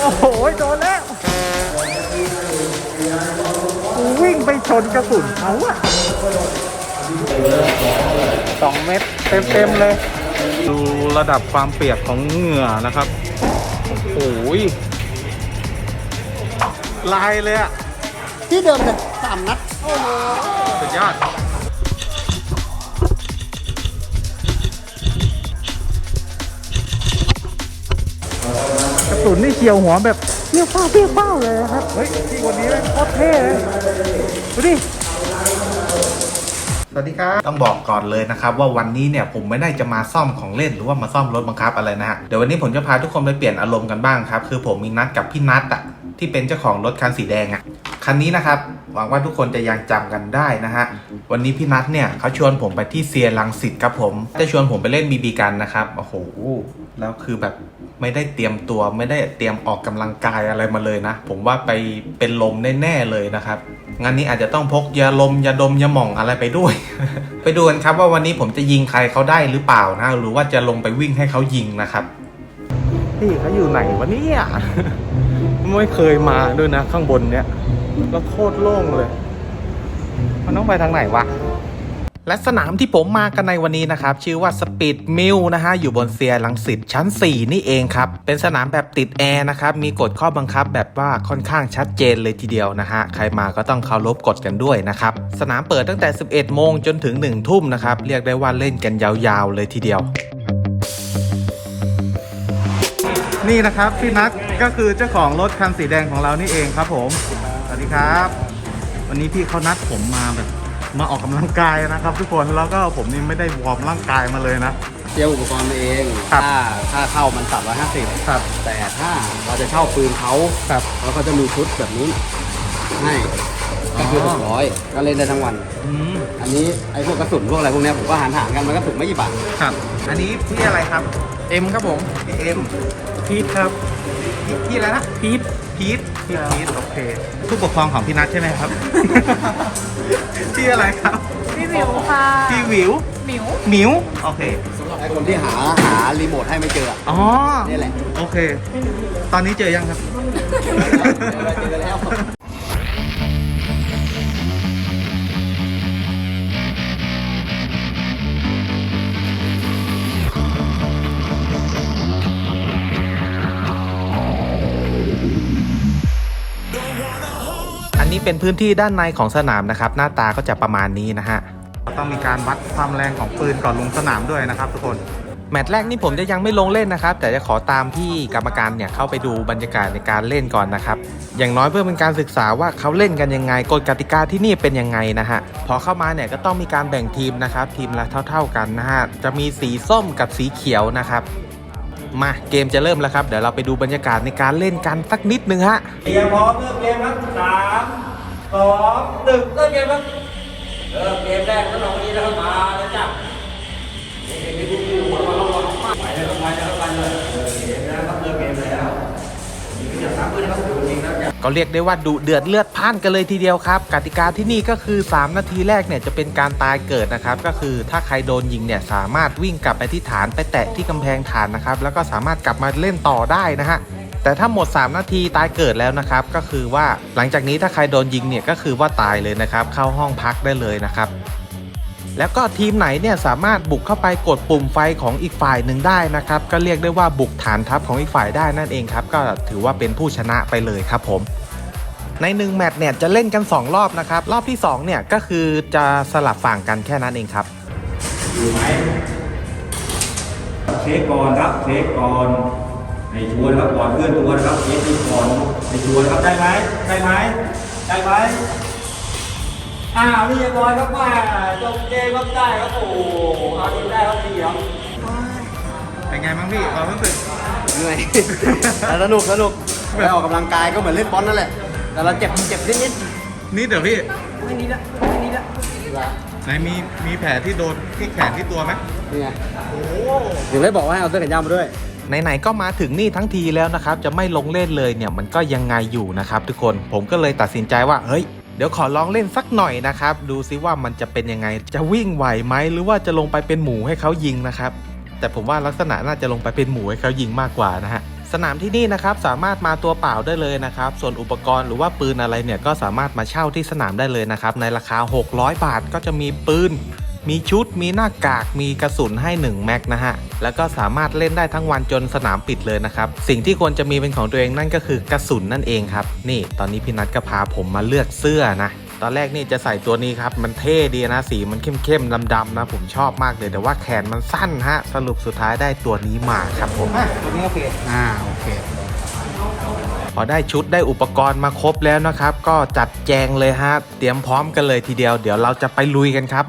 โอ้โห โดนแล้วกูวิ่งไปชนกระสุนเขาอะสองเม็ดเต็มๆเลย ดูระดับความเปียกของเหงื่อนะครับ โอ้โหลายเลยอะที่เดิมเลยสามนัดสุดยอด นนี่เฉียวหัวแบบเปี้ยวเป้าเปี้ยวเป้าเลยนะครับ เฮ้ยที่วันนี้แม่งโคตรเท่เลยดูดิ สวัสดีครับ ต้องบอกก่อนเลยนะครับว่าวันนี้เนี่ยผมไม่ได้จะมาซ่อมของเล่นหรือว่ามาซ่อมรถบังคับอะไรนะฮะ เดี๋ยววันนี้ผมจะพาทุกคนไปเปลี่ยนอารมณ์กันบ้างครับ คือผมมีนัดกับพี่นัทอะ ที่เป็นเจ้าของรถคันสีแดงอะคันนี้นะครับหวังว่าทุกคนจะยังจำกันได้นะฮะวันนี้พี่นัทเนี่ยเขาชวนผมไปที่เซียรังสิตครับผมจะชวนผมไปเล่นบีบีกันนะครับโอ้โหแล้วคือแบบไม่ได้เตรียมตัวไม่ได้เตรียมออกกำลังกายอะไรมาเลยนะ ผมว่าไปเป็นลมแน่ๆเลยนะครับงานนี้อาจจะต้องพกยาลมยาดมยาหม่องอะไรไปด้วย ไปดูกันครับว่าวันนี้ผมจะยิงใครเขาได้หรือเปล่านะหรือว่าจะลงไปวิ่งให้เขายิงนะครับพี่เขาอยู่ไหนวะเนี่ย ไม่เคยมาด้วยนะข้างบนเนี้ยแล้วโคตรโล่งเลย มันต้องไปทางไหนวะและสนามที่ผมมากันในวันนี้นะครับ ชื่อว่า Speed Mill นะฮะ อยู่บนเซียรังสิตชั้น 4 นี่เองครับ เป็นสนามแบบติดแอร์นะครับ มีกฎข้อบังคับแบบว่าค่อนข้างชัดเจนเลยทีเดียวนะฮะ ใครมาก็ต้องเคารพกฎกันด้วยนะครับ สนามเปิดตั้งแต่ 11 โมงจนถึง 1 ทุ่มนะครับ เรียกได้ว่าเล่นกันยาวๆเลยทีเดียว นี่นะครับพี่นัทก็คือเจ้าของรถคันสีแดงของเรานี่เองครับผม สวัสดีครับ วันนี้พี่เขานัดผมมาแบบมาออกกำลังกายนะครับ ทุกคนแล้วก็ผมนี่ไม่ได้วอร์มร่างกายมาเลยนะ เตรียมอุปกรณ์มาเองครับถ้าถ้าเข้ามันสามร้อยห้าสิบครับ แต่ถ้าเราจะเช่าปืนเขาครับแล้วเขาจะมีชุดแบบนี้ให้ก็คืออ๋หอกร้อยก็เล่นได้ทั้งวันอืมอันนี้ไอ้พวกกระสุนพวกอะไรพวกเนี้ยผมก็หารหารๆกันมันก็ถูกไม่กี่บาทครับ อันนี้พี่อะไรครับ เอ็มครับผมพี่เอ็ม พีทครับพี่พี่อะไรนะพีทพีทพี่พีทโอเคผู้ปกครองของพี่นัทใช่ไหมครับพี่อะไรครับพี่วิวค่ะพี่หวิวหมิวหมิวโอเคสำหรับไอ้คนที่หาหารีโมทให้ไม่เจออะอ๋อนี่แหละโอเค ตอนนี้เจอยังครับเจอแล้ว เจอแล้วอันนี้เป็นพื้นที่ด้านในของสนามนะครับ หน้าตาก็จะประมาณนี้นะฮะต้องมีการวัดความแรงของปืนก่อนลงสนามด้วยนะครับ ทุกคนแมตช์แรกนี่ผมจะยังไม่ลงเล่นนะครับ แต่จะขอตามพี่กรรมการเนี่ยเข้าไปดูบรรยากาศในการเล่นก่อนนะครับ อย่างน้อยเพื่อเป็นการศึกษาว่าเขาเล่นกันยังไงกฎกติกาที่นี่เป็นยังไงนะฮะพอเข้ามาเนี่ยก็ต้องมีการแบ่งทีมนะครับ ทีมละเท่า ๆกันนะฮะจะมีสีส้มกับสีเขียวนะครับ มาเกมจะเริ่มแล้วครับ เดี๋ยวเราไปดูบรรยากาศในการเล่นกันสักนิดนึงฮะเตรียมพร้อมเริ่มเกมครับสาม สองหนึ่งเริ่มเกมครับเริ่มเกมแรกก็ลองนี้นะครับมาเลยจ้ะนี่นี่ดูดูหัวเราเราไปเลยไปเลยไปเลยเกมนะครับเริ่มเกมแล้วก็จะซ้ำด้วยนะก็เรียกได้ว่าดุเดือดเลือดพ่านกันเลยทีเดียวครับ กติกาที่นี่ก็คือ 3 นาทีแรกเนี่ยจะเป็นการตายเกิดนะครับ ก็คือถ้าใครโดนยิงเนี่ยสามารถวิ่งกลับไปที่ฐานไปแตะที่กำแพงฐานนะครับ แล้วก็สามารถกลับมาเล่นต่อได้นะฮะ แต่ถ้าหมด 3 นาทีตายเกิดแล้วนะครับ ก็คือว่าหลังจากนี้ถ้าใครโดนยิงเนี่ยก็คือว่าตายเลยนะครับ เข้าห้องพักได้เลยนะครับ แล้วก็ทีมไหนเนี่ยสามารถบุกเข้าไปกดปุ่มไฟของอีกฝ่ายหนึ่งได้นะครับ ก็เรียกได้ว่าบุกฐานทัพของอีกฝ่ายได้นั่นเองครับ ก็ถือว่าเป็นผู้ชนะไปเลยครับผมในหนึ่งแมตช์เนี่ยจะเล่นกัน 2 รอบนะครับ รอบที่2เนี่ยก็คือจะสลับฝั่งกันแค่นั้นเองครับอยู่ไหมเช็คก่อนครับเช็คก่อน ให้ชัวร์นะครับก่อนเคลื่อนตัวนะครับเช็คดูก่อนให้ชัวร์นะครับได้ไหมได้ไหมได้ไหมอ้าวเรียบร้อยครับว่าจบเกมครับได้ครับโอ้โหเอาจนได้ครับเดียวเป็นไงบ้างพี่ความรู้สึกเหนื่อยแต่สนุกสนุกไปออกกำลังกายก็เหมือนเล่นบอลนั่นแหละ แต่เราเจ็บเจ็บนิดนิดนี่เดี๋ยวพี่ๆไม่นิดละไม่นิดละไหนมีมีแผลที่โดนที่แขนที่ตัวไหมนี่ไงถึงได้บอกว่าให้เอาเสื้อแขนยาวมาด้วย ไหนๆก็มาถึงนี่ทั้งทีแล้วนะครับจะไม่ลงเล่นเลยเนี่ยมันก็ยังไงอยู่นะครับทุกคนผมก็เลยตัดสินใจว่าเฮ้ยเดี๋ยวขอลองเล่นสักหน่อยนะครับ ดูซิว่ามันจะเป็นยังไง จะวิ่งไหวไหมหรือว่าจะลงไปเป็นหมูให้เขายิงนะครับ แต่ผมว่าลักษณะน่าจะลงไปเป็นหมูให้เขายิงมากกว่านะฮะสนามที่นี่นะครับสามารถมาตัวเปล่าได้เลยนะครับ ส่วนอุปกรณ์หรือว่าปืนอะไรเนี่ยก็สามารถมาเช่าที่สนามได้เลยนะครับในราคา 600 บาทก็จะมีปืน มีชุด มีหน้ากาก มีกระสุนให้ 1 แม็กนะฮะ แล้วก็สามารถเล่นได้ทั้งวันจนสนามปิดเลยนะครับ สิ่งที่ควรจะมีเป็นของตัวเองนั่นก็คือกระสุนนั่นเองครับ นี่ตอนนี้พี่นัทก็พาผมมาเลือกเสื้อนะ ตอนแรกนี่จะใส่ตัวนี้ครับ มันเท่ดีนะ สีมันเข้มๆดำๆนะ ผมชอบมากเลย แต่ว่าแขนมันสั้นฮะ สรุปสุดท้ายได้ตัวนี้มาครับผมตัวนี้โอเค อ่า โอเคพอได้ชุดได้อุปกรณ์มาครบแล้วนะครับ ก็จัดแจงเลยฮะ เตรียมพร้อมกันเลยทีเดียว เดี๋ยวเราจะไปลุยกันครับ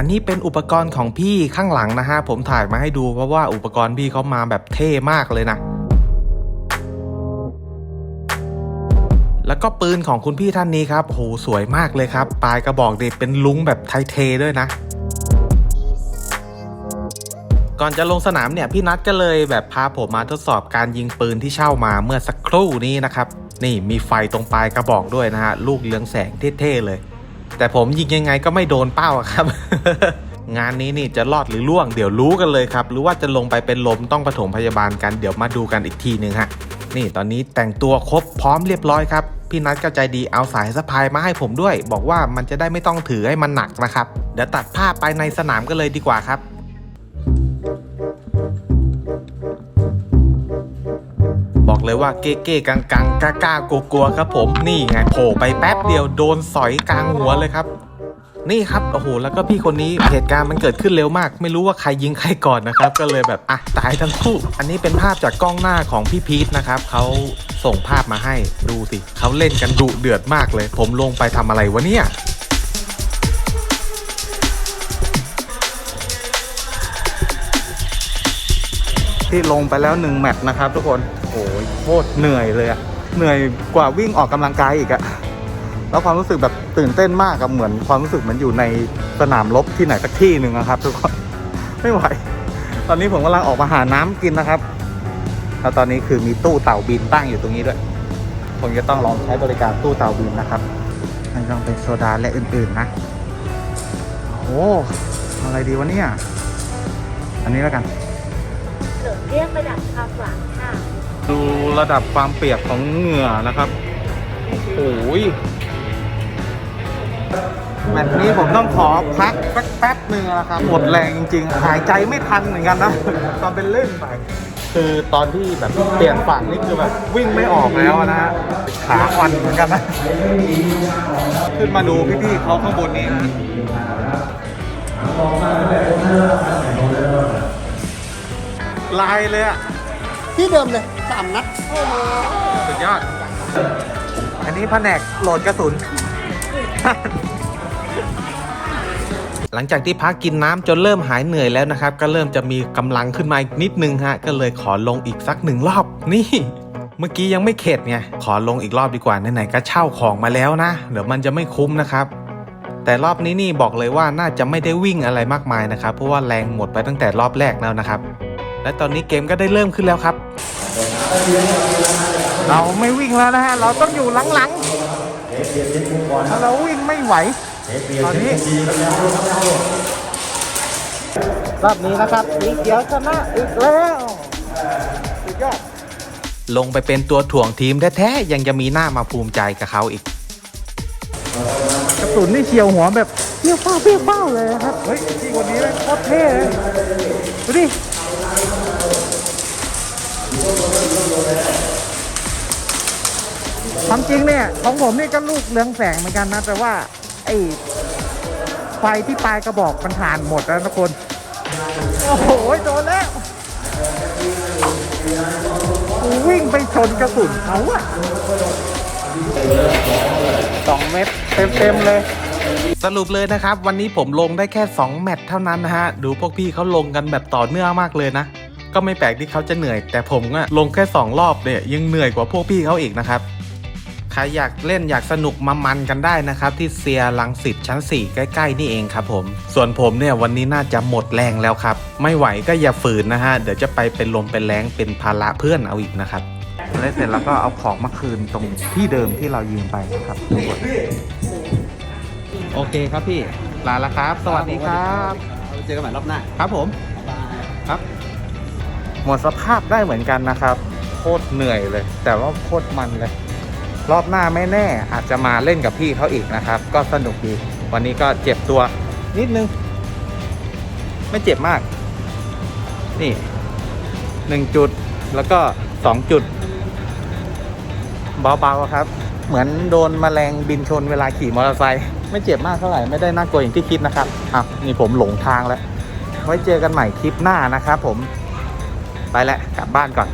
อันนี้เป็นอุปกรณ์ของพี่ข้างหลังนะฮะ ผมถ่ายมาให้ดูเพราะว่าอุปกรณ์พี่เขามาแบบเท่มากเลยนะ แล้วก็ปืนของคุณพี่ท่านนี้ครับโหสวยมากเลยครับ ปลายกระบอกเด็เป็นลุงแบบไทเทด้วยนะก่อนจะลงสนามเนี่ยพี่นัทก็เลยแบบพาผมมาทดสอบการยิงปืนที่เช่ามาเมื่อสักครู่นี้นะครับ นี่มีไฟตรงปลายกระบอกด้วยนะฮะ ลูกเรืองแสงเท่ๆเลย แต่ผมยิงยังไงก็ไม่โดนเป้าครับ งานนี้นี่จะรอดหรือล่วงเดี๋ยวรู้กันเลยครับ หรือว่าจะลงไปเป็นลมต้องปฐมพยาบาลกันเดี๋ยวมาดูกันอีกทีหนึ่งฮะ นี่ตอนนี้แต่งตัวครบพร้อมเรียบร้อยครับ พี่นัทก็ใจดีเอาสายสะพายมาให้ผมด้วย บอกว่ามันจะได้ไม่ต้องถือให้มันหนักนะครับ เดี๋ยวตัดภาพไปในสนามกันเลยดีกว่าครับ บอกเลยว่าเก้เก้กังกังกล้ากล้ากลัวกลัวครับผมนี่ไงโผล่ไปแป๊บเดียวโดนสอยกลางหัวเลยครับ นี่ครับโอ้โหแล้วก็พี่คนนี้เหตุการณ์มันเกิดขึ้นเร็วมาก ไม่รู้ว่าใครยิงใครก่อนนะครับ ก็เลยแบบอะตายทั้งคู่ อันนี้เป็นภาพจากกล้องหน้าของพี่พีทนะครับเขาส่งภาพมาให้ดูสิเขาเล่นกันดุเดือดมากเลย ผมลงไปทำอะไรวะเนี่ยที่ลงไปแล้วหนึ่งแมตช์นะครับทุกคน โอ้ยโคตรเหนื่อยเลยอะเหนื่อยกว่าวิ่งออกกำลังกายอีกอะแล้วความรู้สึกแบบตื่นเต้นมากกับเหมือนความรู้สึกเหมือนอยู่ในสนามรบที่ไหนสักที่หนึ่งอะครับทุกคนไม่ไหว ตอนนี้ผมกำลังออกมาหาน้ำกินนะครับแล้วตอนนี้คือมีตู้เต่าบินตั้งอยู่ตรงนี้ด้วยผมจะต้องลองใช้บริการตู้เต่าบินนะครับไม่ต้องเป็นโซดาและอื่นๆนะโอ้อะไรดีวะเนี่ย อันนี้แล้วกันเสิร์ฟเรียกระดับความหวานค่ะ ดูระดับความเปียกของเหงื่อนะครับโอ้ยแมตช์นี้ผมต้องขอพักแป๊บหนึ่งนะครับหมดแรงจริงๆ หายใจไม่ทันเหมือนกันนะ ตอนเป็นเล่นไป คือตอนที่แบบเปลี่ยนฝั่งนี่คือแบบวิ่งไม่ออกแล้วนะฮะขาอ่อนเหมือนกันนะ ขึ้นมาดูพี่ๆเขาข้างบนนี้ลายเลยอะที่เดิมเลย สามนัดสุดยอด อันนี้แผนกโหลดกระสุน หลังจากที่พักกินน้ำจนเริ่มหายเหนื่อยแล้วนะครับ ก็เริ่มจะมีกำลังขึ้นมาอีกนิดนึงฮะ ก็เลยขอลงอีกสักหนึ่งรอบ นี่ เมื่อกี้ยังไม่เข็ดไง ขอลงอีกรอบดีกว่า ไหนๆก็เช่าของมาแล้วนะ เดี๋ยวมันจะไม่คุ้มนะครับ แต่รอบนี้นี่บอกเลยว่าน่าจะไม่ได้วิ่งอะไรมากมายนะครับ เพราะว่าแรงหมดไปตั้งแต่รอบแรกแล้วนะครับ และตอนนี้เกมก็ได้เริ่มขึ้นแล้วครับ เราไม่วิ่งแล้วนะฮะ เราต้องอยู่หลังๆถ้าเราวิ่งไม่ไหวตอนนี้รอบนี้นะครับสีเขียวชนะอีกแล้วสุดยอดลงไปเป็นตัวถ่วงทีมแท้ๆยังจะมีหน้ามาภูมิใจกับเขาอีกกระสุนนี่เฉียวหัวแบบเปรี้ยวเป้าเปรี้ยวเป้าเลยนะครับ เฮ้ยพี่คนนี้เลยโคตรเท่เลยดูดิ จริงเนี่ยของผมนี่ก็ลูกเรืองแสงเหมือนกันนะ แต่ว่าไอ้ไฟที่ปลายกระบอกมันผ่านหมดแล้วนะคน โอ้โหโดนแล้ววิ่งไปชนกระสุนเขาอะสองเม็ดเต็มๆเลย สรุปเลยนะครับ วันนี้ผมลงได้แค่ 2 แมตช์เท่านั้นนะฮะ ดูพวกพี่เขาลงกันแบบต่อเนื่องมากเลยนะ ก็ไม่แปลกที่เขาจะเหนื่อย แต่ผมอะลงแค่ 2 รอบเนี่ยยังเหนื่อยกว่าพวกพี่เขาอีกนะครับ ใครอยากเล่นอยากสนุกมามันกันได้นะครับ ที่เซียรังสิตชั้น 4 ใกล้ ๆ นี่เองครับผม ส่วนผมเนี่ยวันนี้น่าจะหมดแรงแล้วครับ ไม่ไหวก็อย่าฝืนนะฮะ เดี๋ยวจะไปเป็นลมเป็นแรงเป็นภาระเพื่อนเอาอีกนะครับแล้วเสร็จแล้วก็เอาของมาคืนตรงที่เดิมที่เรายืมไปนะครับทุกคนโอเคครับพี่ลาแล้วครับ สวัสดีครับเจอกันใหม่รอบหน้าครับผมครับหมดสภาพได้เหมือนกันนะครับ โคตรเหนื่อยเลย แต่ว่าโคตรมันเลย รอบหน้าไม่แน่อาจจะมาเล่นกับพี่เขาอีกนะครับ ก็สนุกดี วันนี้ก็เจ็บตัวนิดนึง ไม่เจ็บมาก นี่หนึ่งจุดแล้วก็สองจุดเบาๆครับ เหมือนโดนแมลงบินชนเวลาขี่มอเตอร์ไซค์ไม่เจ็บมากเท่าไหร่ไม่ได้น่ากลัวอย่างที่คิดนะครับอะนี่ผมหลงทางแล้ว ไว้เจอกันใหม่คลิปหน้านะครับผมไปแล้วกลับบ้านก่อน